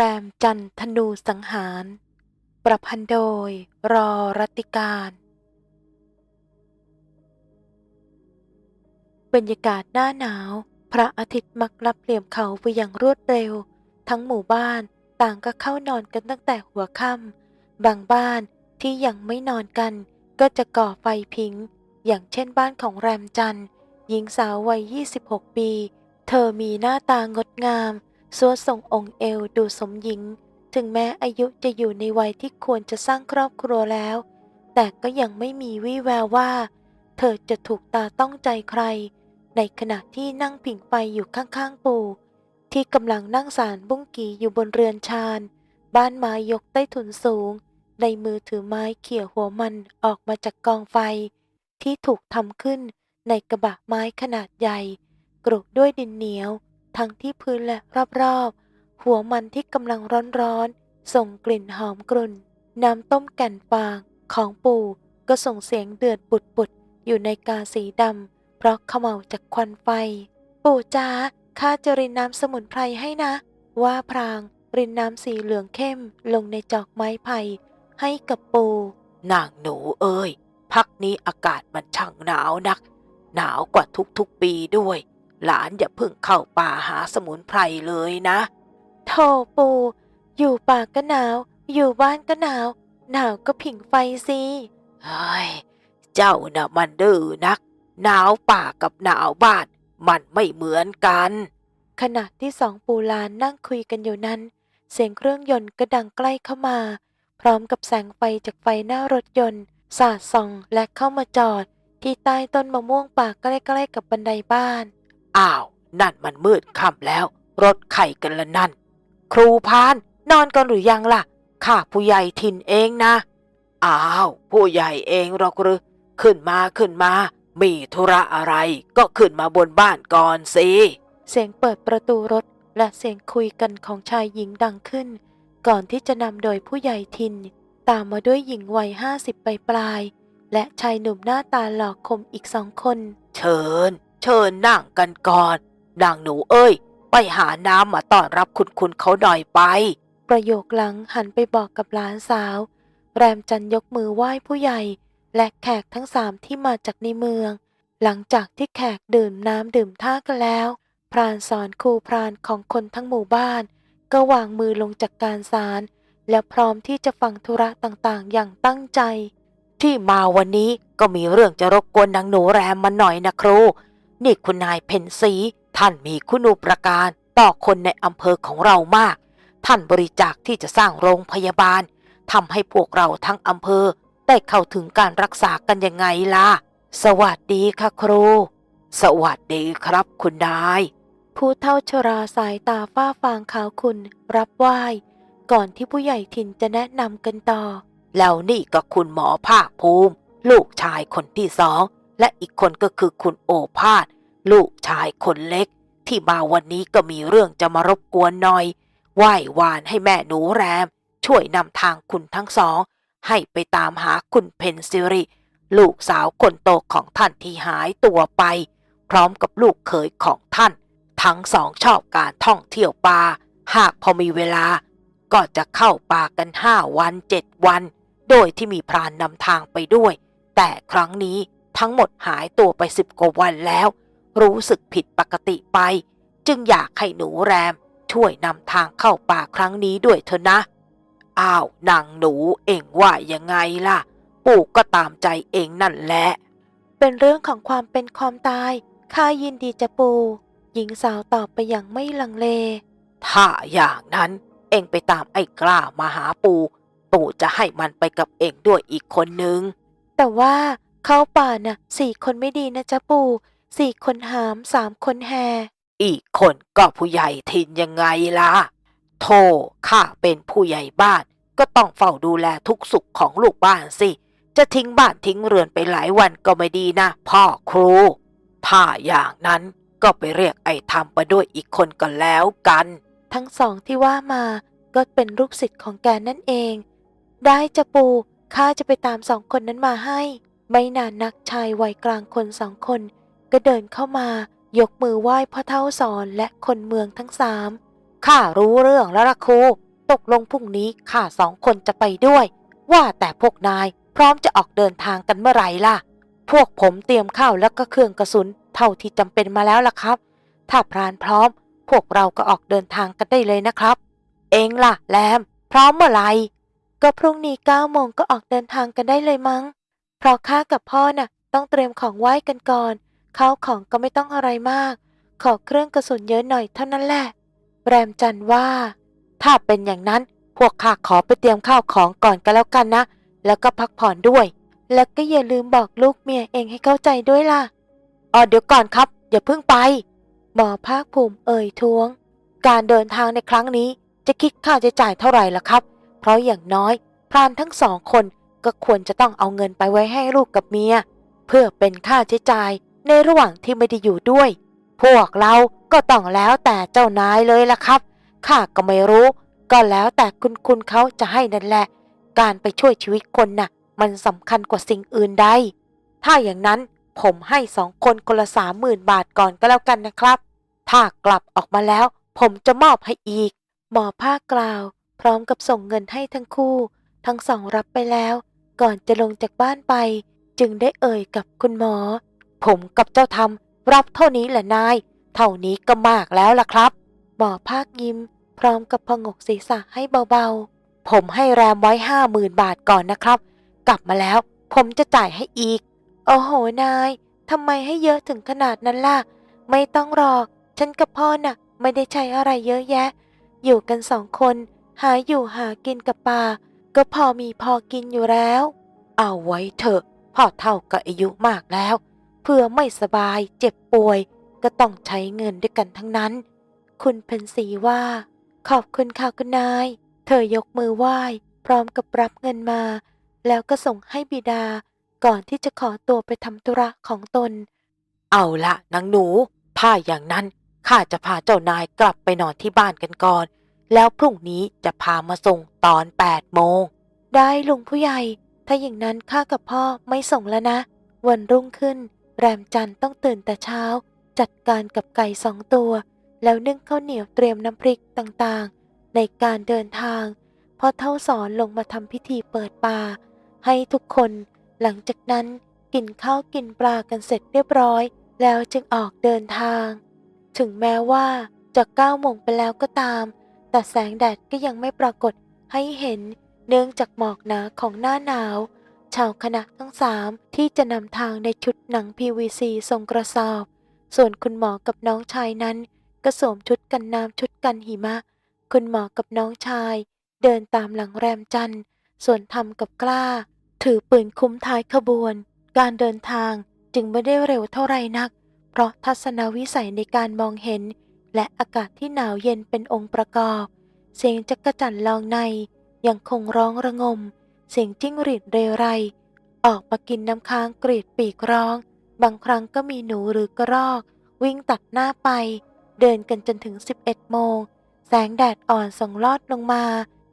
แรมจันทนูสังหาร ประพันธ์โดยรอรัติการ บรรยากาศหน้าหนาว พระอาทิตย์มักลับเหลี่ยมเขาไปอย่างรวดเร็ว ทั้งหมู่บ้านต่างก็เข้านอนกันตั้งแต่หัวค่ำบางบ้านที่ยังไม่นอนกัน ก็จะก่อไฟพิง อย่างเช่นบ้านของแรมจันหญิงสาววัย 26 ปี เธอมีหน้าตางดงาม สวดทรงองค์เอวดูสมหญิง ถึงแม้อายุจะอยู่ในวัยที่ควรจะสร้างครอบครัวแล้ว แต่ก็ยังไม่มีวี่แววว่า เธอจะถูกตาต้องใจใคร ในขณะที่นั่งผิงไฟอยู่ข้างๆปู่ที่กำลังนั่งสารบุ้งกีอยู่บนเรือนชานบ้านไม้ยกใต้ถุนสูง ในมือถือไม้เขี่ยหัวมันออกมาจากกองไฟ ที่ถูกทำขึ้นในกระบะไม้ขนาดใหญ่กรุด้วยดินเหนียว ทั้งที่พื้นและรอบๆ หัวมันที่กำลังร้อนๆ ส่งกลิ่นหอมกรุ่น น้ำต้มแก่นฟางของปู่ก็ส่งเสียงเดือดปุดๆ อยู่ในกาสีดำเพราะเขม่าจากควันไฟ ปู่จ้าข้าจะรินน้ำสมุนไพรให้นะ ว่าพรางรินน้ำสีเหลืองเข้มลงในจอกไม้ไผ่ให้กับปู่นางหนูเอ้ย พักนี้อากาศมันช่างหนาวนัก หนาวกว่าทุกๆปีด้วย หลานอย่าเพิ่งเข้าป่าหาสมุนไพรเลยนะโธ่ปู่อยู่ป่าก็หนาว อยู่บ้านก็หนาว หนาวก็ผิงไฟสิเฮ้ยเจ้าน่ะมันดื้อนัก หนาวป่ากับหนาวบ้าน มันไม่เหมือนกัน ขณะที่สองปู่หลานนั่งคุยกันอยู่นั้น เสียงเครื่องยนต์ก็ดังใกล้เข้ามา พร้อมกับแสงไฟจากไฟหน้ารถยนต์ สาดส่องและเข้ามาจอด ที่ใต้ต้นมะม่วงป่าใกล้ๆกับบันไดบ้าน อ้าว นั่นมันมืดค่ำแล้ว รถไข่กันละนั่น ครูพาน นอนกันหรือยังล่ะ ข้าผู้ใหญ่ทินเองนะ อ้าว ผู้ใหญ่เองหรอกหรือ ขึ้นมาขึ้นมา มีธุระอะไร ก็ขึ้นมาบนบ้านก่อนสิ เสียงเปิดประตูรถและเสียงคุยกันของชายหญิงดังขึ้น ก่อนที่จะนำโดยผู้ใหญ่ทิน ตามมาด้วยหญิงวัยห้าสิบปลายๆและชายหนุ่มหน้าตาหล่อคมอีกสองคน เชิญ เชิญนั่งกันก่อนนางหนูเอ้ย ไปหาน้ำมาต้อนรับคุณคุณเขาหน่อยไป ประโยคหลังหันไปบอกกับหลานสาว แรมจันยกมือไหว้ผู้ใหญ่ และแขกทั้งสามที่มาจากในเมือง หลังจากที่แขกดื่มน้ำดื่มท่ากันแล้ว พรานสอนครูพรานของคนทั้งหมู่บ้าน ก็วางมือลงจากการสาร และพร้อมที่จะฟังธุระต่างๆ อย่างตั้งใจ ที่มาวันนี้ก็มีเรื่องจะรบกวนนางหนูแรมมาหน่อยนะครู นี่คุณนายเพนสีท่านมีคุณูปการต่อคนในอำเภอของเรามาก ท่านบริจาคที่จะสร้างโรงพยาบาลทำให้พวกเราทั้งอำเภอได้เข้าถึงการรักษากันยังไงล่ะ สวัสดีค่ะครู สวัสดีครับคุณนาย ผู้เท่าชราสายตาฝ้าฟางขาวคุณรับไหว้ก่อนที่ผู้ใหญ่ถิ่นจะแนะนำกันต่อ แล้วนี่ก็คุณหมอภาคภูมิ ลูกชายคนที่สอง และอีกคนก็คือคุณโอภาสลูกชายคนเล็ก ที่มาวันนี้ก็มีเรื่องจะมารบกวนหน่อย ไหว้วานให้แม่หนูแรม ช่วยนำทางคุณทั้งสอง ให้ไปตามหาคุณเพนซิริ ลูกสาวคนโตของท่านที่หายตัวไป พร้อมกับลูกเขยของท่าน ทั้งสองชอบการท่องเที่ยวป่า หากพอมีเวลา ก็จะเข้าป่ากันห้าวันเจ็ดวัน โดยที่มีพรานนำทางไปด้วย แต่ครั้งนี้ ทั้งหมดหายตัวไปสิบกว่าวันแล้ว รู้สึกผิดปกติไป จึงอยากให้หนูแรม ช่วยนำทางเข้าป่าครั้งนี้ด้วยเถอะนะ อ้าวนางหนูเองว่ายังไงล่ะ ปู่ก็ตามใจเองนั่นแหละ เป็นเรื่องของความเป็นความตาย ข้ายินดีจะปูหญิงสาวตอบไปอย่างไม่ลังเล ถ้าอย่างนั้นเองไปตามไอ้กล้ามาหาปู่ ปู่จะให้มันไปกับเองด้วยอีกคนนึง แต่ว่า เข้าป่าน่ะสี่คนไม่ดีนะจ๊ะปู่สี่คนหามสามคนแฮ อีกคนก็ผู้ใหญ่ทินยังไงล่ะโธ่ข้าเป็นผู้ใหญ่บ้าน ก็ต้องเฝ้าดูแลทุกสุขของลูกบ้านสิ จะทิ้งบ้านทิ้งเรือนไปหลายวันก็ไม่ดีนะ พ่อครู ถ้าอย่างนั้นก็ไปเรียกไอ้ทำไปด้วยอีกคนก็แล้วกัน ทั้งสองที่ว่ามาก็เป็นลูกศิษย์ของแกนั่นเอง ได้จะปูข้าจะไปตามสองคนนั้นมาให้ ไม่นานนักชายวัยกลางคนสองคน ก็เดินเข้ามายกมือไหว้พ่อเท่าสอนและคนเมืองทั้งสามข้ารู้เรื่องแล้วล่ะครูตกลงพรุ่งนี้ข้าสองคนจะไปด้วย ว่าแต่พวกนายพร้อมจะออกเดินทางกันเมื่อไหร่ล่ะ พวกผมเตรียมข้าวแล้วก็เครื่องกระสุน เท่าที่จำเป็นมาแล้วล่ะครับ ถ้าพรานพร้อม พวกเราก็ออกเดินทางกันได้เลยนะครับ เองล่ะแลมพร้อมเมื่อไหร่ก็พรุ่งนี้เก้าโมงก็ออกเดินทางกันได้เลยมั้ง เพราะข้ากับพ่อน่ะต้องเตรียมของไหว้กันก่อนข้าวของก็ไม่ต้องอะไรมาก ขอเครื่องกระสุนเยอะหน่อยเท่านั้นแหละ แรมจันว่า ถ้าเป็นอย่างนั้นพวกข้าขอไปเตรียมข้าวของก่อนก็แล้วกันนะ แล้วก็พักผ่อนด้วย แล้วก็อย่าลืมบอกลูกเมียเองให้เข้าใจด้วยล่ะอ๋อเดี๋ยวก่อนครับ อย่าเพิ่งไป หมอภาคภูมิเอ่ยท้วง การเดินทางในครั้งนี้จะคิดค่าใช้จ่ายเท่าไหร่ล่ะครับ เพราะอย่างน้อย พรานทั้งสองคน ก็ควรจะต้องเอาเงินไปไว้ให้ลูกกับเมีย เพื่อเป็นค่าใช้จ่ายในระหว่างที่ไม่ได้อยู่ด้วย พวกเราก็ต้องแล้วแต่เจ้านายเลยล่ะครับข้าก็ไม่รู้ ก็แล้วแต่คุณคุณเขาจะให้นั่นแหละ การไปช่วยชีวิตคนน่ะ มันสำคัญกว่าสิ่งอื่นใด ถ้าอย่างนั้นผมให้สองคนคนละสามหมื่นบาทก่อนก็แล้วกันนะครับ ถ้ากลับออกมาแล้ว ผมจะมอบให้อีก หมอภาคกล่าว พร้อมกับส่งเงินให้ทั้งคู่ ทั้งสองรับไปแล้ว ก่อนจะลงจากบ้านไป จึงได้เอ่ยกับคุณหมอ ผมกับเจ้าทำรับเท่านี้แหละนาย เท่านี้ก็มากแล้วล่ะครับ หมอภาคยิ้ม พร้อมกับพงกศีรษะให้เบาๆ ผมให้แรมไว้ห้าหมื่นบาทก่อนนะครับ กลับมาแล้วผมจะจ่ายให้อีก โอ้โหนายทำไมให้เยอะถึงขนาดนั้นล่ะ ไม่ต้องรอกฉันกับพ่อน่ะ ไม่ได้ใช้อะไรเยอะแยะ อยู่กันสองคน หาอยู่หากินกับป่า ก็พอมีพอกินอยู่แล้ว เอาไว้เถอะพ่อเท่ากับอายุมากแล้ว เพื่อไม่สบายเจ็บป่วย ก็ต้องใช้เงินด้วยกันทั้งนั้น คุณเพ็ญศรีว่า ขอบคุณค่ะคุณนาย เธอยกมือไหว้ พร้อมกับรับเงินมา แล้วก็ส่งให้บิดา ก่อนที่จะขอตัวไปทำธุระของตน เอาละนางหนู ถ้าอย่างนั้นข้าจะพาเจ้านายกลับไปนอนที่บ้านกันก่อน แล้วพรุ่งนี้จะพามาส่งตอนแปดโมง ได้ลุงผู้ใหญ่ ถ้าอย่างนั้นข้ากับพ่อไม่ส่งแล้วนะ วันรุ่งขึ้น แรมจันต้องตื่นแต่เช้า จัดการกับไก่สองตัว แล้วนึ่งข้าวเหนียวเตรียมน้ำพริกต่างๆ ในการเดินทางพอเท่าสอนลงมาทำพิธีเปิดป่า ให้ทุกคนหลังจากนั้นกินข้าวกินปลากันเสร็จเรียบร้อย แล้วจึงออกเดินทาง ถึงแม้ว่าจะเก้าโมงไปแล้วก็ตาม แต่แสงแดดก็ยังไม่ปรากฏให้เห็นเนื่องจากหมอกหนาของหน้าหนาว ชาวคณะทั้งสามที่จะนำทางในชุดหนัง PVC ทรงกระสอบ ส่วนคุณหมอกับน้องชายนั้น ก็สวมชุดกันน้ำชุดกันหิมะ คุณหมอกับน้องชาย เดินตามหลังแรมจันทร์ ส่วนทำกับกล้า ถือปืนคุ้มท้ายขบวน การเดินทางจึงไม่ได้เร็วเท่าไรนัก เพราะทัศนวิสัยในการมองเห็น และอากาศที่หนาวเย็นเป็นองค์ประกอบ เสียงจักรจั่นลองในยังคงร้องระงม เสียงจิ้งหรีดเรไร ออกมากินน้ำค้างกรีดปีกร้อง บางครั้งก็มีหนูหรือกระรอก วิ่งตัดหน้าไป เดินกันจนถึง 11 โมง แสงแดดอ่อนส่องลอดลงมา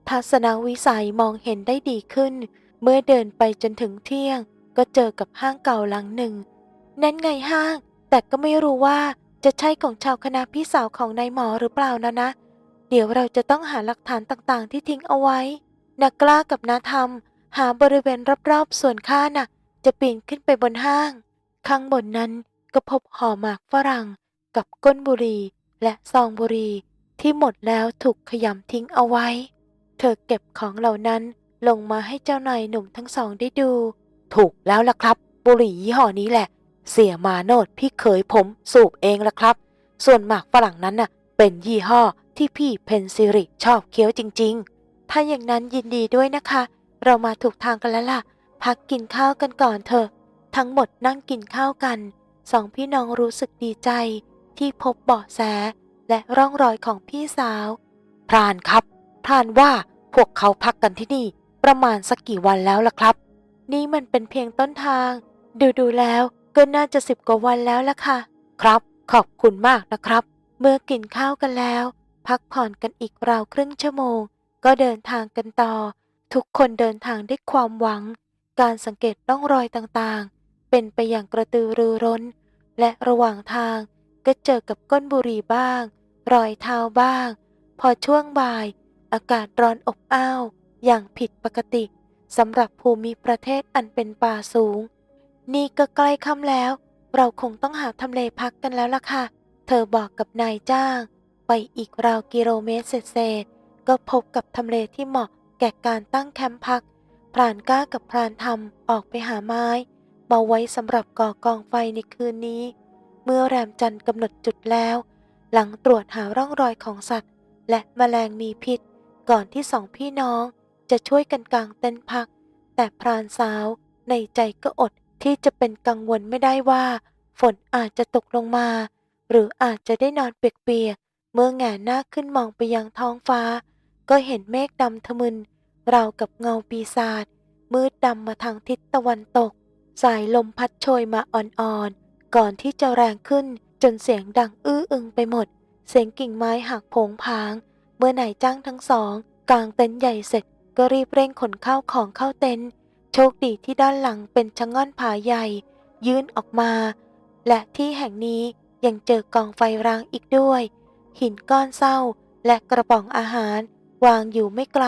ทัศนวิสัยมองเห็นได้ดีขึ้น เมื่อเดินไปจนถึงเที่ยง ก็เจอกับห้างเก่าหลังหนึ่ง นั่นไงห้าง แต่ก็ไม่รู้ว่า จะใช่ของชาวคณะพี่สาวของนายหมอหรือเปล่านะนะ เดี๋ยวเราจะต้องหาหลักฐานต่างๆ ที่ทิ้งเอาไว้นักกล้ากับนาธรรม หาบริเวณรอบๆส่วนข้าน่ะ จะปีนขึ้นไปบนห้าง ข้างบนนั้นก็พบห่อหมากฝรั่ง กับก้นบุหรี่และซองบุหรี่ที่หมดแล้วถูกขยำทิ้งเอาไว้ เธอเก็บของเหล่านั้นลงมาให้เจ้านายหนุ่มทั้งสองได้ดู ถูกแล้วล่ะครับ บุหรี่ยี่ห้อนี้แหละ เสียมาโนดพี่เขยผมสูบเองละครับ ส่วนหมากฝรั่งนั้นน่ะ เป็นยี่ห้อที่พี่เพนซิริชอบเคี้ยวจริง ๆ ถ้าอย่างนั้นยินดีด้วยนะคะ เรามาถูกทางกันแล้วล่ะ พักกินข้าวกันก่อนเถอะ ทั้งหมดนั่งกินข้าวกัน สองพี่น้องรู้สึกดีใจ ที่พบเบาะแสและร่องรอยของพี่สาว พรานครับ พรานว่าพวกเขาพักกันที่นี่ประมาณสักกี่วันแล้วล่ะครับ นี่มันเป็นเพียงต้นทาง ดูดูแล้ว ก็น่าจะสิบกว่าวันแล้วละค่ะ ครับ ขอบคุณมากนะครับ เมื่อกินข้าวกันแล้ว พักผ่อนกันอีกราวครึ่งชั่วโมง ก็เดินทางกันต่อ ทุกคนเดินทางด้วยความหวัง การสังเกตร่องรอยต่างๆ เป็นไปอย่างกระตือรือร้น และระหว่างทางก็เจอกับก้นบุหรี่บ้าง รอยเท้าบ้าง พอช่วงบ่าย อากาศร้อนอบอ้าว อย่างผิดปกติสำหรับภูมิประเทศอันเป็นป่าสูง นี่ก็ใกล้ค่ำแล้ว เราคงต้องหาทำเลพักกันแล้วล่ะค่ะ เธอบอกกับนายจ้าง ไปอีกราวกิโลเมตรเศษก็พบกับทำเลที่เหมาะแก่การตั้งแคมป์พัก พรานก้ากับพรานทำออกไปหาไม้มาไว้สำหรับก่อกองไฟในคืนนี้ เมื่อแรมจันทร์กำหนดจุดแล้ว หลังตรวจหาร่องรอยของสัตว์ และแมลงมีพิษ ก่อนที่สองพี่น้องจะช่วยกันกางเต็นท์พัก แต่พรานสาวในใจก็อด ที่จะเป็นกังวลไม่ได้ว่า ฝนอาจจะตกลงมา หรืออาจจะได้นอนเปียกๆเมื่อแงนหน้าขึ้นมองไปยังท้องฟ้า ก็เห็นเมฆดำทะมึนราวกับเงาปีศาจมืดดำมาทางทิศตะวันตก สายลมพัดโชยมาอ่อนๆ ก่อนที่จะแรงขึ้นจนเสียงดังอื้ออึงไปหมด เสียงกิ่งไม้หักผงผาง เมื่อนายจ้างทั้งสองกางเต็นท์ใหญ่เสร็จก็รีบเร่งขนข้าวของเข้าเต็นท์ โชคดีที่ด้านหลังเป็นชะง่อนผาใหญ่ ยื่นออกมา และที่แห่งนี้ยังเจอกองไฟร้างอีกด้วย หินก้อนเศร้าและกระป๋องอาหารวางอยู่ไม่ไกล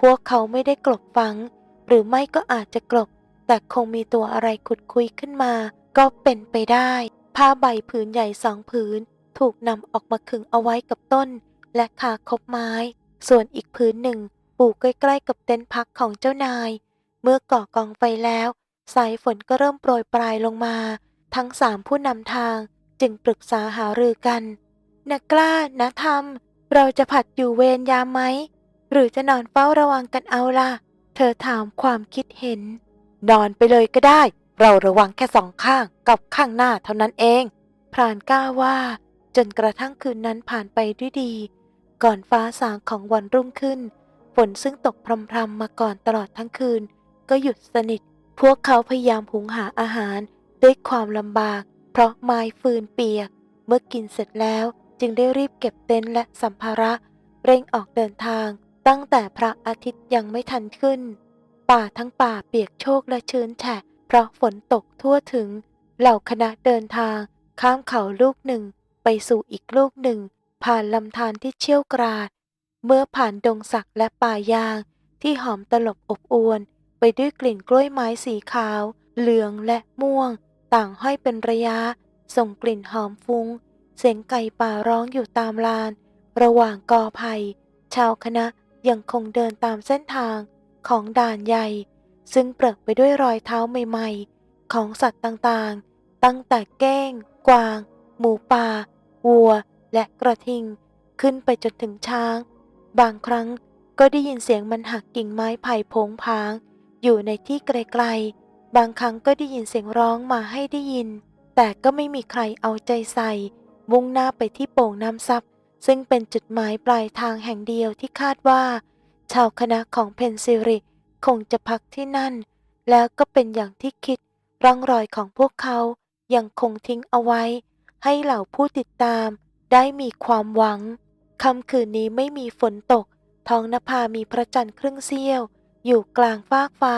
พวกเขาไม่ได้กลบฝัง หรือไม่ก็อาจจะกลบ แต่คงมีตัวอะไรขุดคุยขึ้นมา ก็เป็นไปได้ ผ้าใบผืนใหญ่สองผืน ถูกนำออกมาขึงเอาไว้กับต้น และคาคบไม้ ส่วนอีกผืนหนึ่งปลูกใกล้ๆกับเต็นท์พักของเจ้านาย เมื่อก่อกองไฟแล้ว สายฝนก็เริ่มโปรยปลายลงมา ทั้งสามผู้นำทางจึงปรึกษาหารือกันนะกล้านะธรรม เราจะผัดอยู่เวรยามไหม หรือจะนอนเฝ้าระวังกันเอาล่ะ เธอถามความคิดเห็น นอนไปเลยก็ได้ เราระวังแค่สองข้างกับข้างหน้าเท่านั้นเอง พรานกล้าว่า จนกระทั่งคืนนั้นผ่านไปด้วยดี ก่อนฟ้าสางของวันรุ่งขึ้น ฝนซึ่งตกพรำๆมาก่อนตลอดทั้งคืน ก็หยุดสนิท พวกเขาพยายามหุงหาอาหาร ด้วยความลำบาก เพราะไม้ฟืนเปียก เมื่อกินเสร็จแล้วจึงได้รีบเก็บเต็นท์และสัมภาระ เร่งออกเดินทาง ตั้งแต่พระอาทิตย์ยังไม่ทันขึ้น ป่าทั้งป่าเปียกโชกและชื้นแฉะ เพราะฝนตกทั่วถึง เหล่าคณะเดินทาง ข้ามเขาลูกหนึ่ง ไปสู่อีกลูกหนึ่ง ผ่านลำธารที่เชี่ยวกราด เมื่อผ่านดงสักและป่ายางที่หอมตลบอบอวน ไปด้วยกลิ่นกล้วยไม้สีขาว เหลืองและม่วง ต่างห้อยเป็นระยะ ส่งกลิ่นหอมฟุง้ง เสียงไก่ป่าร้องอยู่ตามลาน ระหว่างกอไผ่ชาวคณะยังคงเดินตามเส้นทางของด่านใหญ่ ซึ่งเปรอะไปด้วยรอยเท้าใหม่ๆ ของสัตว์ต่างๆ ตั้งแต่แก้ง กวาง หมูป่า วัว และกระทิง ขึ้นไปจนถึงช้าง บางครั้งก็ได้ยินเสียงมันหักกิ่งไม้ไผ่โผงผาง อยู่ในที่ไกลๆ บางครั้งก็ได้ยินเสียงร้องมาให้ได้ยิน แต่ก็ไม่มีใครเอาใจใส่ มุ่งหน้าไปที่โป่งน้ำซับซึ่งเป็นจุดหมายปลายทางแห่งเดียวที่คาดว่า ชาวคณะของเพนซิริคงจะพักที่นั่น แล้วก็เป็นอย่างที่คิด ร่องรอยของพวกเขายังคงทิ้งเอาไว้ ให้เหล่าผู้ติดตามได้มีความหวังค่ำคืนนี้ไม่มีฝนตก ท้องนภามีพระจันทร์ครึ่งเสี้ยว อยู่กลางฟากฟ้า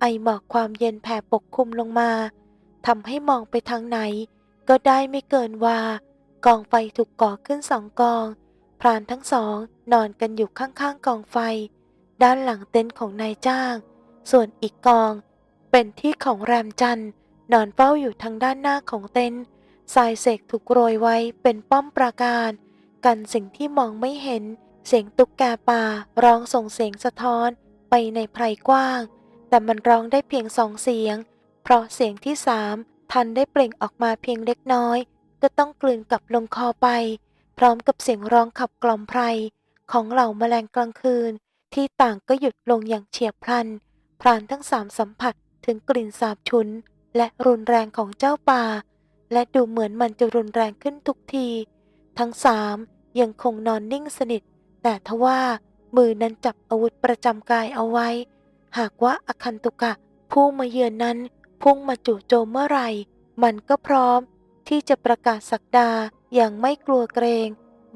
ไอหมอกความเย็นแผ่ปกคลุมลงมาทำให้มองไปทางไหน ก็ได้ไม่เกินว่า กองไฟถูกก่อขึ้นสองกอง พรานทั้งสองนอนกันอยู่ข้างๆกองไฟ ด้านหลังเต็นท์ของนายจ้าง ส่วนอีกกอง เป็นที่ของแรมจันนอนเฝ้าอยู่ทางด้านหน้าของเต็นท์ทรายเสกถูกโรยไว้เป็นป้อมปราการ กันสิ่งที่มองไม่เห็น เสียงตุ๊กแกป่าร้องส่งเสียงสะท้อน ไปในไพรกว้าง แต่มันร้องได้เพียงสองเสียง เพราะเสียงที่สามทันได้เปล่งออกมาเพียงเล็กน้อย ก็ต้องกลืนกับลงคอไป พร้อมกับเสียงร้องขับกล่อมไพร ของเหล่าแมลงกลางคืน ที่ต่างก็หยุดลงอย่างเฉียบพลัน พรานทั้งสามสัมผัสถึงกลิ่นสาบฉุน และรุนแรงของเจ้าป่า และดูเหมือนมันจะรุนแรงขึ้นทุกที ทั้งสามยังคงนอนนิ่งสนิท แต่ทว่า มือนั้นจับอาวุธประจำกายเอาไว้ หากว่าอคันตุกะผู้มาเยือนนั้นพุ่งมาจู่โจมเมื่อไหร่ มันก็พร้อม ที่จะประกาศสักดาอย่างไม่กลัวเกรง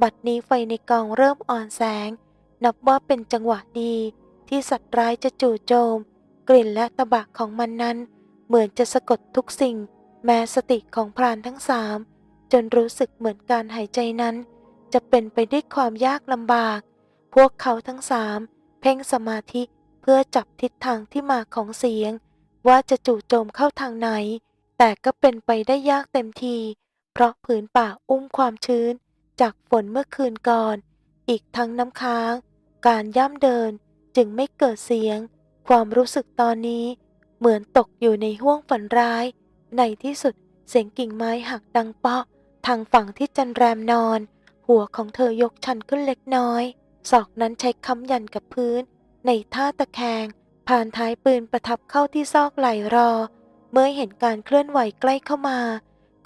บัดนี้ไฟในกองเริ่มอ่อนแสง นับว่าเป็นจังหวะดี ที่สัตว์ร้ายจะจู่โจม กลิ่นและตะบะของมันนั้น เหมือนจะสะกดทุกสิ่ง แม้สติของพรานทั้งสามจนรู้สึกเหมือนการหายใจนั้น จะเป็นไปด้วยความยากลำบาก พวกเขาทั้งสามเพ่งสมาธิเพื่อจับทิศทางที่มาของเสียง ว่าจะจู่โจมเข้าทางไหน แต่ก็เป็นไปได้ยากเต็มที เพราะผืนป่าอุ้มความชื้น จากฝนเมื่อคืนก่อน อีกทั้งน้ำค้าง การย่ำเดินจึงไม่เกิดเสียง ความรู้สึกตอนนี้ เหมือนตกอยู่ในห้วงฝันร้าย ในที่สุดเสียงกิ่งไม้หักดังเปาะ ทางฝั่งที่จันแรมนอน หัวของเธอยกชันขึ้นเล็กน้อย ศอกนั้นใช้ค้ำยันกับพื้น ในท่าตะแคง ผ่านท้ายปืนประทับเข้าที่ซอกไหลรอ เมื่อเห็นการเคลื่อนไหวใกล้เข้ามา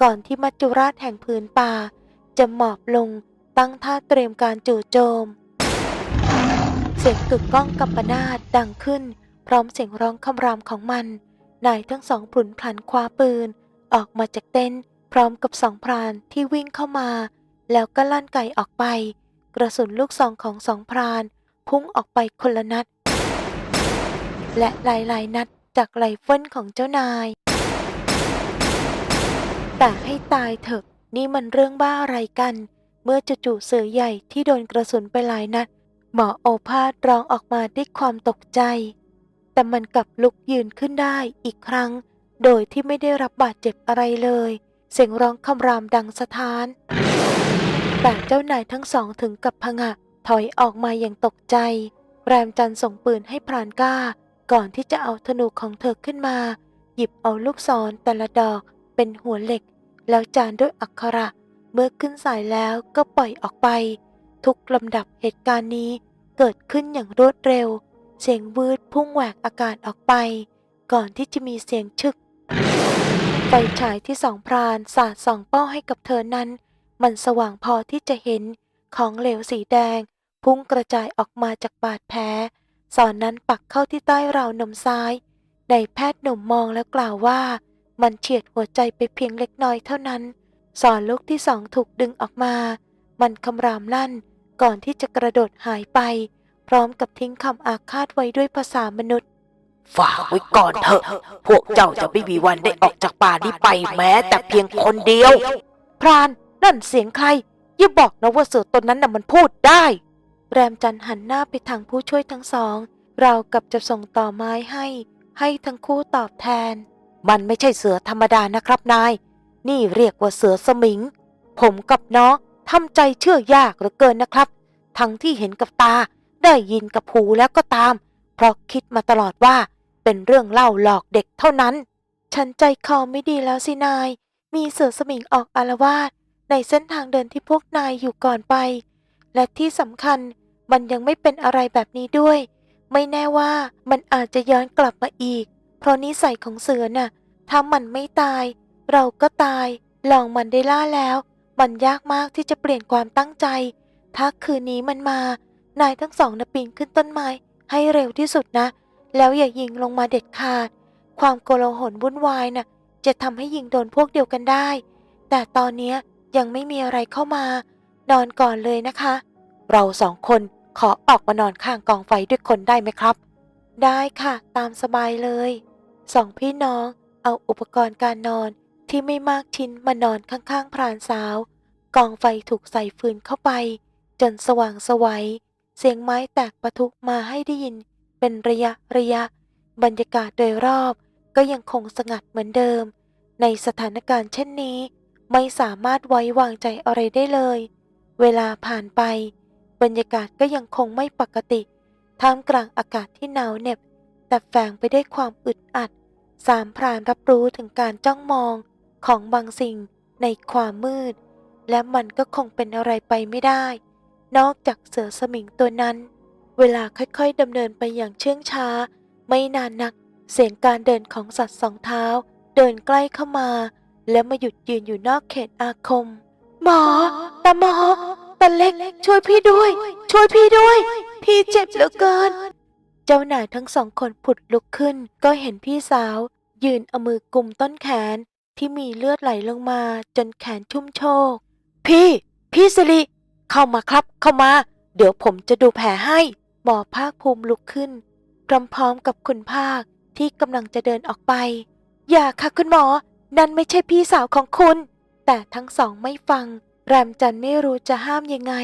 ก่อนที่มัจจุราชแห่งพื้นป่า จะหมอบลงตั้งท่าเตรียมการจู่โจม เสียงกึกก้องกัมปนาตดังขึ้น พร้อมเสียงร้องคำรามของมัน นายทั้งสองพลุนพลันคว้าปืน ออกมาจากเต็นท์พร้อมกับสองพรานที่วิ่งเข้ามา แล้วก็ลั่นไกออกไป กระสุนลูกซองของสองพราน พุ่งออกไปคนละนัด และหลายๆนัดจากไรเฟิลของเจ้านาย แต่ให้ตายเถอะนี่มันเรื่องบ้าอะไรกัน เมื่อจู่ๆเสือใหญ่ที่โดนกระสุนไปหลายนัด หมอโอภาสร้องออกมาด้วยความตกใจ แต่มันกลับลุกยืนขึ้นได้อีกครั้ง โดยที่ไม่ได้รับบาดเจ็บอะไรเลย เสียงร้องคำรามดังสะท้าน แต่เจ้านายทั้งสองถึงกับพงะถอยออกมาอย่างตกใจ แรมจันส่งปืนให้พรานก้า ก่อนที่จะเอาธนูของเธอขึ้นมา หยิบเอาลูกศรแต่ละดอกเป็นหัวเหล็ก แล้วจานด้วยอักขระ เมื่อขึ้นสายแล้วก็ปล่อยออกไป ทุกลำดับเหตุการณ์นี้เกิดขึ้นอย่างรวดเร็ว เสียงวืดพุ่งแหวกอากาศออกไป ก่อนที่จะมีเสียงชึก ไฟฉายที่สองพรานสาดส่องเป้าให้กับเธอนั้น มันสว่างพอที่จะเห็นของเหลวสีแดง พุ่งกระจายออกมาจากบาดแผลสอนนั้นปักเข้าที่ใต้ราวนมซ้าย ในายแพทย์หนุ่มมองแล้วกล่าวว่า มันเฉียดหัวใจไปเพียงเล็กน้อยเท่านั้น สอนลูกที่สองถูกดึงออกมา มันคำรามลั่นก่อนที่จะกระโดดหายไป พร้อมกับทิ้งคำอาฆาตไว้ด้วยภาษามนุษย์ฝากไว้ก่อนเถอะ พวกเจ้าจะไม่มีวันได้ออกจากป่านี้ไปแม้แต่เพียงคนเดียว พราน นั่นเสียงใคร อย่าบอกนะว่าเสือตนนั้นน่ะมันพูดได้ แรมจันหันหน้าไปทางผู้ช่วยทั้งสอง เรากับจะส่งต่อไม้ให้ ให้ทั้งคู่ตอบแทน มันไม่ใช่เสือธรรมดานะครับนาย นี่เรียกว่าเสือสมิง ผมกับน้องทำใจเชื่อยากเหลือเกินนะครับ ทั้งที่เห็นกับตา ได้ยินกับหูแล้วก็ตาม เพราะคิดมาตลอดว่า เป็นเรื่องเล่าหลอกเด็กเท่านั้น ฉันใจคอไม่ดีแล้วสินาย มีเสือสมิงออกอารวาส ในเส้นทางเดินที่พวกนายอยู่ก่อนไป และที่สำคัญมันยังไม่เป็นอะไรแบบนี้ด้วย ไม่แน่ว่ามันอาจจะย้อนกลับมาอีก เพราะนิสัยของเสือน่ะ ถ้ามันไม่ตาย เราก็ตาย ลองมันได้ล่าแล้ว มันยากมากที่จะเปลี่ยนความตั้งใจ ถ้าคืนนี้มันมา นายทั้งสองนะปีนขึ้นต้นไม้ ให้เร็วที่สุดนะ แล้วอย่ายิงลงมาเด็ดขาด ความโกลาหลวุ่นวายน่ะจะทำให้ยิงโดนพวกเดียวกันได้ แต่ตอนเนี้ย ยังไม่มีอะไรเข้ามานอนก่อนเลยนะคะ เราสองคนขอออกมานอนข้างกองไฟด้วยคนได้ไหมครับ ได้ค่ะ ตามสบายเลย สองพี่น้องเอาอุปกรณ์การนอนที่ไม่มากชิ้นมานอนข้างๆ พรานสาว กองไฟถูกใส่ฟืนเข้าไป จนสว่างสวัย เสียงไม้แตกปะทุมาให้ได้ยิน เป็นระยะระยะ บรรยากาศโดยรอบก็ยังคงสงัดเหมือนเดิม ในสถานการณ์เช่นนี้ ไม่สามารถไว้วางใจอะไรได้เลย เวลาผ่านไป บรรยากาศก็ยังคงไม่ปกติ ท่ามกลางอากาศที่หนาวเหน็บ แต่แฝงไปด้วยความอึดอัด สามพรานรับรู้ถึงการจ้องมองของบางสิ่งในความมืด และมันก็คงเป็นอะไรไปไม่ได้ นอกจากเสือสมิงตัวนั้น เวลาค่อยๆดำเนินไปอย่างเชื่องช้า ไม่นานนัก เสียงการเดินของสัตว์สองเท้า เดินใกล้เข้ามา และมาหยุดยืนอยู่นอกเขตอาคม หมอตาหมอตาเล็ก ช่วยพี่ด้วย ช่วยพี่ด้วย พี่เจ็บเหลือเกิน เจ้านายทั้งสองคนผุดลุกขึ้น ก็เห็นพี่สาว ยืนเอามือกุมต้นแขนที่มีเลือดไหลลงมาจนแขนชุ่มโชก พี่ พี่สิริ เข้ามาครับ เข้ามา เดี๋ยวผมจะดูแผลให้ หมอภาคภูมิลุกขึ้น พร้อมๆกับคุณภาคที่กำลังจะเดินออกไป อย่าค่ะคุณหมอ นั่นไม่ใช่พี่สาวของคุณ แต่ทั้งสองไม่ฟัง แรมจันไม่รู้จะห้ามยังไง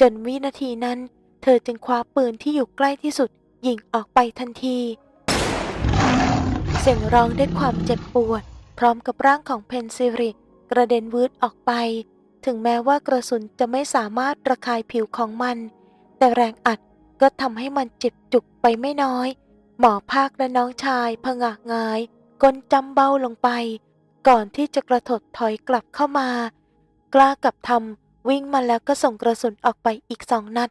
จนวินาทีนั้น เธอจึงคว้าปืนที่อยู่ใกล้ที่สุด ยิงออกไปทันที เสียงร้องด้วยความเจ็บปวด พร้อมกับร่างของเพนซิริกระเด็นวืดออกไป ถึงแม้ว่ากระสุนจะไม่สามารถระคายผิวของมัน แต่แรงอัดก็ทำให้มันเจ็บจุกไปไม่น้อย หมอภาคและน้องชายผงะงายก้นจำเบ้าลงไป ก่อนที่จะกระถดถอยกลับเข้ามา กล้ากับทำวิ่งมาแล้วก็ส่งกระสุนออกไปอีกสองนัด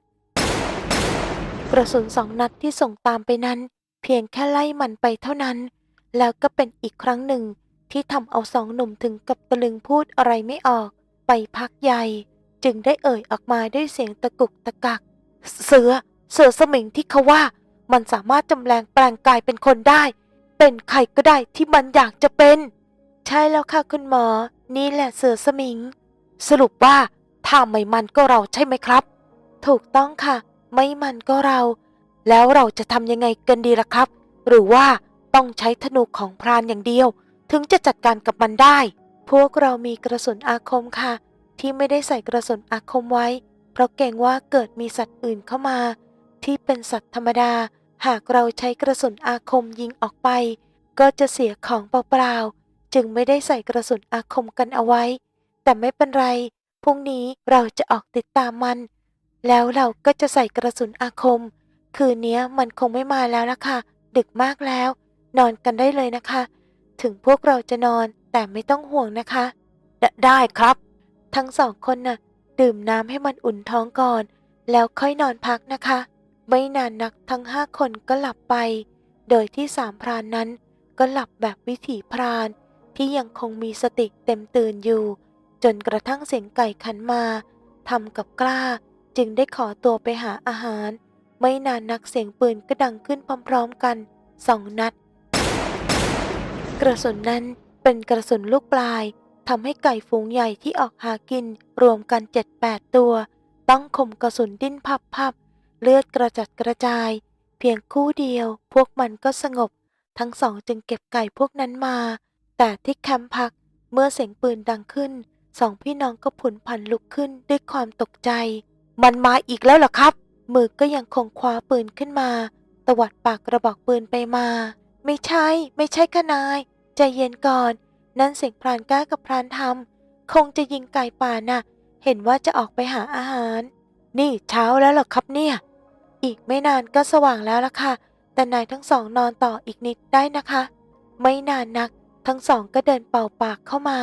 กระสุนสองนัดที่ส่งตามไปนั้น เพียงแค่ไล่มันไปเท่านั้น แล้วก็เป็นอีกครั้งหนึ่งที่ทำเอาสองหนุ่มถึงกับตะลึงพูดอะไรไม่ออก ไปพักใหญ่ จึงได้เอ่ยออกมาด้วยเสียงตะกุกตะกัก เสือ เสือสมิงที่เขาว่า มันสามารถจำแรงแปลงกายเป็นคนได้ เป็นใครก็ได้ที่มันอยากจะเป็น ใช่แล้วค่ะคุณหมอ นี่แหละเสือสมิง สรุปว่าถ้าไม่มันก็เราใช่ไหมครับ ถูกต้องค่ะ ไม่มันก็เรา แล้วเราจะทำยังไงกันดีล่ะครับ หรือว่าต้องใช้ธนูของพรานอย่างเดียว ถึงจะจัดการกับมันได้ พวกเรามีกระสุนอาคมค่ะ ที่ไม่ได้ใส่กระสุนอาคมไว้ เพราะเกรงว่าเกิดมีสัตว์อื่นเข้ามา ที่เป็นสัตว์ธรรมดา หากเราใช้กระสุนอาคมยิงออกไป ก็จะเสียของเปล่าๆ จึงไม่ได้ใส่กระสุนอาคมกันเอาไว้ แต่ไม่เป็นไร พรุ่งนี้เราจะออกติดตามมัน แล้วเราก็จะใส่กระสุนอาคม คืนนี้มันคงไม่มาแล้วละค่ะ ดึกมากแล้ว นอนกันได้เลยนะคะ ถึงพวกเราจะนอนแต่ไม่ต้องห่วงนะคะ ไดได้ครับ ทั้งสองคนน่ะ ดื่มน้ำให้มันอุ่นท้องก่อน แล้วค่อยนอนพักนะคะ ไม่นานนักทั้งห้าคนก็หลับไป โดยที่สามพรานนั้นก็หลับแบบวิถีพราน ที่ยังคงมีสติเต็มตื่นอยู่ จนกระทั่งเสียงไก่ขันมาทำกับกล้าจึงได้ขอตัวไปหาอาหาร ไม่นานนักเสียงปืนก็ดังขึ้นพร้อมๆกันสองนัด กระสุนนั้นเป็นกระสุนลูกปลายทำให้ไก่ฝูงใหญ่ที่ออกหากินรวมกันเจ็ดแปดตัว ต้องข่มกระสุนดิ้นพับพับๆเลือดกระจัดกระจาย เพียงคู่เดียว พวกมันก็สงบ ทั้งสองจึงเก็บไก่พวกนั้นมา แต่ที่แคมป์พักเมื่อเสียงปืนดังขึ้น สองพี่น้องก็ผุนผันลุกขึ้นด้วยความตกใจ มันมาอีกแล้วเหรอครับ มือก็ยังคงคว้าปืนขึ้นมา ตวัดปากกระบอกปืนไปมา ไม่ใช่ ไม่ใช่ขนาย ใจเย็นก่อน นั่นเสียงพรานก้ากับพรานทำคงจะยิงไก่ป่าน่ะ เห็นว่าจะออกไปหาอาหาร นี่เช้าแล้วเหรอครับเนี่ย อีกไม่นานก็สว่างแล้วล่ะค่ะ แต่นายทั้งสองนอนต่ออีกนิดได้นะคะ ไม่นานนัก ทั้งสองก็เดินเป่าปากเข้ามา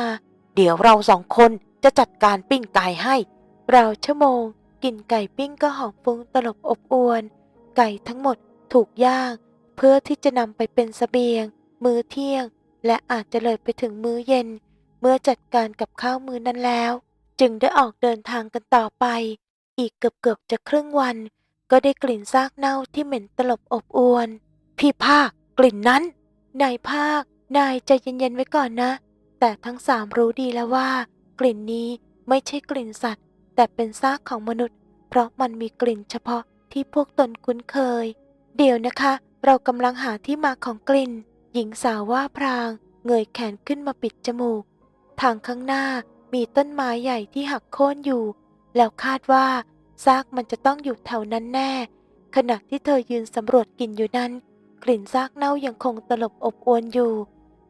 เดี๋ยวเราสองคนจะจัดการปิ้งไก่ให้ เราชั่วโมงกลิ่นไก่ปิ้งก็หอมฟุ้งตลบอบอวน ไก่ทั้งหมดถูกย่าง เพื่อที่จะนำไปเป็นสเสบียง มื้อเที่ยง และอาจจะเลยไปถึงมื้อเย็น เมื่อจัดการกับข้าวมื้อนั้นแล้ว จึงได้ออกเดินทางกันต่อไป อีกเกือบๆจะครึ่งวัน ก็ได้กลิ่นซากเน่าที่เหม็นตลบอบอวน พี่ภาคกลิ่นนั้นนายภาค นายใจเย็นๆไว้ก่อนนะ แต่ทั้งสามรู้ดีแล้วว่า กลิ่นนี้ไม่ใช่กลิ่นสัตว์ แต่เป็นซากของมนุษย์ เพราะมันมีกลิ่นเฉพาะที่พวกตนคุ้นเคย เดี๋ยวนะคะ เรากำลังหาที่มาของกลิ่น หญิงสาวว่าพรางเงยแขนขึ้นมาปิดจมูก ทางข้างหน้ามีต้นไม้ใหญ่ที่หักโค่นอยู่ แล้วคาดว่าซากมันจะต้องอยู่แถวนั้นแน่ ขณะที่เธอยืนสำรวจกลิ่นอยู่นั้น กลิ่นซากเน่ายังคงตลบอบอวนอยู่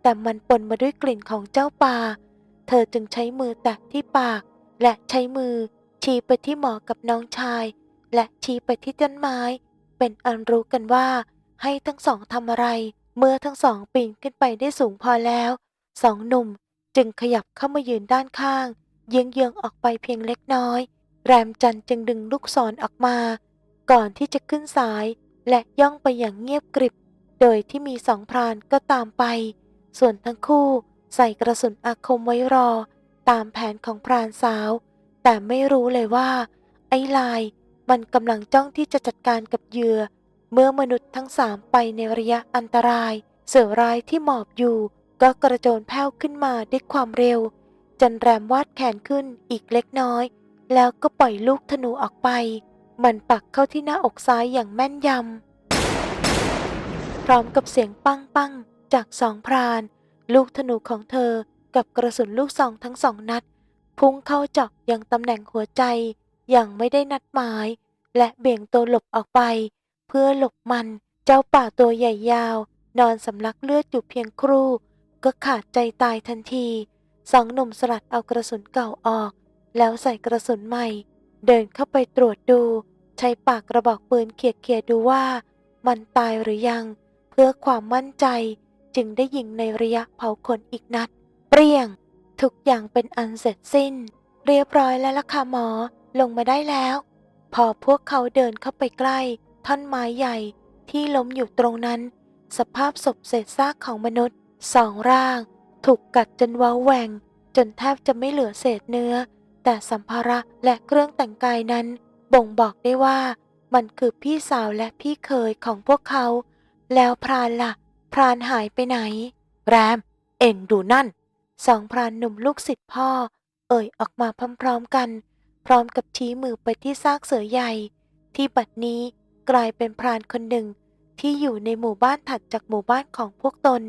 แต่มันปนมาด้วยกลิ่นของเจ้าป่า เธอจึงใช้มือแตะที่ปาก และใช้มือ ชี้ไปที่หมอกับน้องชาย และชี้ไปที่ต้นไม้ เป็นอันรู้กันว่า ให้ทั้งสองทำอะไร เมื่อทั้งสองปีนขึ้นไปได้สูงพอแล้ว สองหนุ่มจึงขยับเข้ามายืนด้านข้าง เยื้องๆออกไปเพียงเล็กน้อย แรมจันจึงดึงลูกศรออกมา ก่อนที่จะขึ้นสาย และย่องไปอย่างเงียบกริบ โดยที่มีสองพรานก็ตามไป ส่วนทั้งคู่ใส่กระสุนอาคมไว้รอ ตามแผนของพรานสาว แต่ไม่รู้เลยว่า ไอ้ลายมันกำลังจ้องที่จะจัดการกับเหยื่อ เมื่อมนุษย์ทั้งสามไปในระยะอันตราย เสือร้ายที่หมอบอยู่ ก็กระโจนแผ่วขึ้นมาด้วยความเร็ว จันแรมวาดแขนขึ้นอีกเล็กน้อย แล้วก็ปล่อยลูกธนูออกไป มันปักเข้าที่หน้าอกซ้ายอย่างแม่นยำพร้อมกับเสียงปังปัง จากสองพราน ลูกธนูของเธอกับกระสุนลูกซองทั้งสองนัด พุ่งเข้าเจาะยังตำแหน่งหัวใจ อย่างไม่ได้นัดหมาย และเบี่ยงตัวหลบออกไป เพื่อหลบมันเจ้าป่าตัวใหญ่ยาว นอนสำลักเลือดอยู่เพียงครู่ ก็ขาดใจตายทันทีสองหนุ่มสลัดเอากระสุนเก่าออก แล้วใส่กระสุนใหม่ เดินเข้าไปตรวจดู ใช้ปากกระบอกปืนเขี่ยเคียๆดูว่า มันตายหรือยัง เพื่อความมั่นใจ จึงได้ยิงในระยะเผาขนอีกนัด เปรี้ยง ทุกอย่างเป็นอันเสร็จสิ้น เรียบร้อยแล้วล่ะค่ะหมอลงมาได้แล้ว พอพวกเขาเดินเข้าไปใกล้ ท่อนไม้ใหญ่ที่ล้มอยู่ตรงนั้น สภาพศพเศษซากของมนุษย์สองร่าง ถูกกัดจนว้าแหวงจนแทบจะไม่เหลือเศษเนื้อ แต่สัมภาระและเครื่องแต่งกายนั้น บ่งบอกได้ว่า มันคือพี่สาวและพี่เคยของพวกเขา แล้วพรานล่ะ พรานหายไปไหน แรม เอ็งดูนั่น สองพรานหนุ่มลูกศิษย์พ่อ เอ่ยออกมาพร้อมๆกัน พร้อมกับชี้มือไปที่ซากเสือใหญ่ ที่บัดนี้กลายเป็นพรานคนหนึ่งที่อยู่ในหมู่บ้านถัดจากหมู่บ้านของพวกตน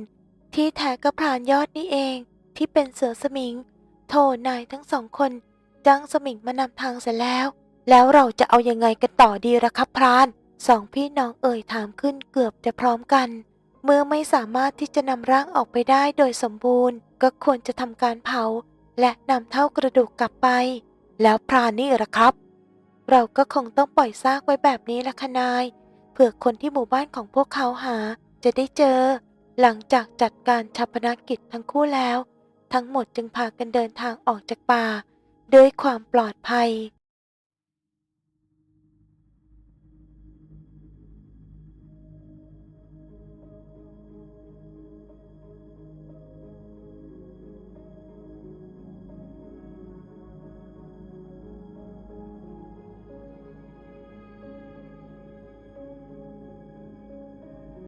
ที่แท้ก็พรานยอดนี่เอง ที่เป็นเสือสมิง โทนายทั้งสองคนจ้างสมิงมานำทางเสร็จแล้ว แล้วเราจะเอายังไงกันต่อดีละครับพราน สองพี่น้องเอ่ยถามขึ้นเกือบจะพร้อมกัน เมื่อไม่สามารถที่จะนำร่างออกไปได้โดยสมบูรณ์ ก็ควรจะทำการเผา และนำเท่ากระดูกกลับไป แล้วพรานนี่ละครับ เราก็คงต้องปล่อยซากไว้แบบนี้ละคะนาย เผื่อคนที่หมู่บ้านของพวกเขาหาจะได้เจอ หลังจากจัดการชัปนกิจทั้งคู่แล้ว ทั้งหมดจึงพากันเดินทางออกจากป่า ด้วยความปลอดภัย